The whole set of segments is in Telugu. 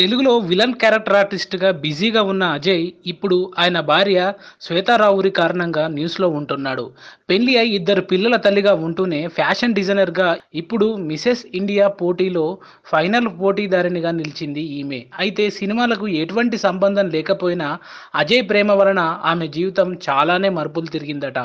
తెలుగులో విలన్ క్యారెక్టర్ ఆర్టిస్ట్గా బిజీగా ఉన్న అజయ్ ఇప్పుడు ఆయన భార్య శ్వేతారావురి కారణంగా న్యూస్లో ఉంటున్నాడు. పెళ్ళి అయి ఇద్దరు పిల్లల తల్లిగా ఉంటూనే ఫ్యాషన్ డిజైనర్గా ఇప్పుడు మిసెస్ ఇండియా పోటీలో ఫైనల్ పోటీదారినిగా నిలిచింది ఈమె. అయితే సినిమాలకు ఎటువంటి సంబంధం లేకపోయినా అజయ్ ప్రేమ వలన ఆమె జీవితం చాలానే మరుపులు తిరిగిందట.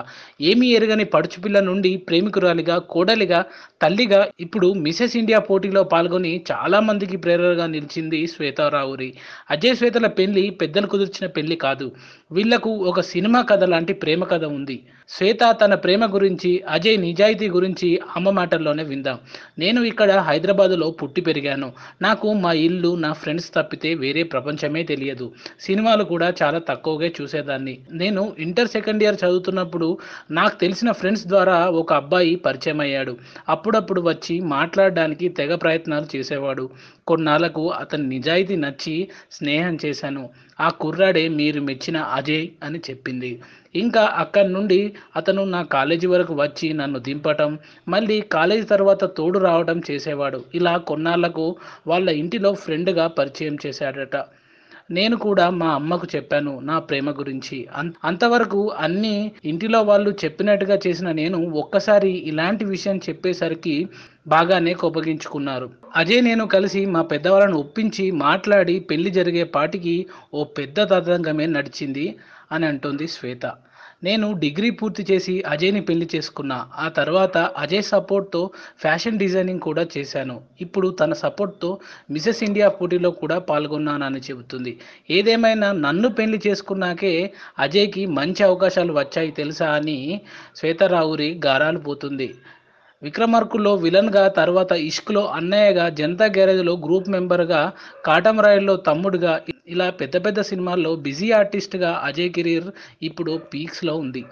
ఏమీ ఎరగని పడుచుపిల్ల నుండి ప్రేమికురాలిగా కోడలిగా తల్లిగా ఇప్పుడు మిసెస్ ఇండియా పోటీలో పాల్గొని చాలా మందికి ప్రేరణగా నిలిచింది శ్వేతారావురి. అజయ్ శ్వేతల పెళ్ళి పెద్దలు కుదిర్చిన పెళ్ళి కాదు. వీళ్ళకు ఒక సినిమా కథ లాంటి ప్రేమ కథ ఉంది. శ్వేత తన ప్రేమ గురించి అజయ్ నిజాయితీ గురించి అమ్మ మాటల్లోనే విందాం. నేను ఇక్కడ హైదరాబాదులో పుట్టి పెరిగాను. నాకు మా ఇల్లు నా ఫ్రెండ్స్ తప్పితే వేరే ప్రపంచమే తెలియదు. సినిమాలు కూడా చాలా తక్కువగా చూసేదాన్ని. నేను ఇంటర్ సెకండ్ ఇయర్ చదువుతున్నప్పుడు నాకు తెలిసిన ఫ్రెండ్స్ ద్వారా ఒక అబ్బాయి పరిచయం అయ్యాడు. అప్పుడప్పుడు వచ్చి మాట్లాడడానికి తెగ ప్రయత్నాలు చేసేవాడు. కొన్నాళ్ళకు అతని నిజాయితీ నచ్చి స్నేహం చేశాను. ఆ కుర్రాడే మీరు మెచ్చిన అజయ్ అని చెప్పింది. ఇంకా అక్కడి నుండి అతను నా కాలేజీ వరకు వచ్చి నన్ను దింపటం మళ్ళీ కాలేజీ తర్వాత తోడు రావడం చేసేవాడు. ఇలా కొన్నాళ్ళకు వాళ్ళ ఇంటిలో ఫ్రెండ్గా పరిచయం చేశాడట. నేను కూడా మా అమ్మకు చెప్పాను నా ప్రేమ గురించి. అంతవరకు అన్ని ఇంటిలో వాళ్ళు చెప్పినట్టుగా చేసిన నేను ఒక్కసారి ఇలాంటి విషయం చెప్పేసరికి బాగానే కోపగించుకున్నారు. అజయ్ నేను కలిసి మా పెద్దవాళ్ళను ఒప్పించి మాట్లాడి పెళ్ళి జరిగే పాటికి ఓ పెద్ద తతంగమే నడిచింది అని అంటుంది శ్వేత. నేను డిగ్రీ పూర్తి చేసి అజయ్ని పెళ్ళి చేసుకున్నా. ఆ తర్వాత అజయ్ సపోర్ట్తో ఫ్యాషన్ డిజైనింగ్ కూడా చేశాను. ఇప్పుడు తన సపోర్ట్తో మిసెస్ ఇండియా పోటీలో కూడా పాల్గొన్నానని చెబుతుంది. ఏదేమైనా నన్ను పెళ్ళి చేసుకున్నాకే అజయ్కి మంచి అవకాశాలు వచ్చాయి తెలుసా అని శ్వేతరావురి గారాలు పోతుంది. విక్రమార్కుల్లో విలన్గా తర్వాత ఇష్క్లో అన్నయ్యగా జనతా గ్యారేజ్లో గ్రూప్ మెంబర్గా కాటమరాయుల్లో తమ్ముడుగా ఇలా పెద్ద పెద్ద సినిమాల్లో బిజీ ఆర్టిస్ట్గా అజయ్ కెరీర్ ఇప్పుడు పీక్స్లో ఉంది.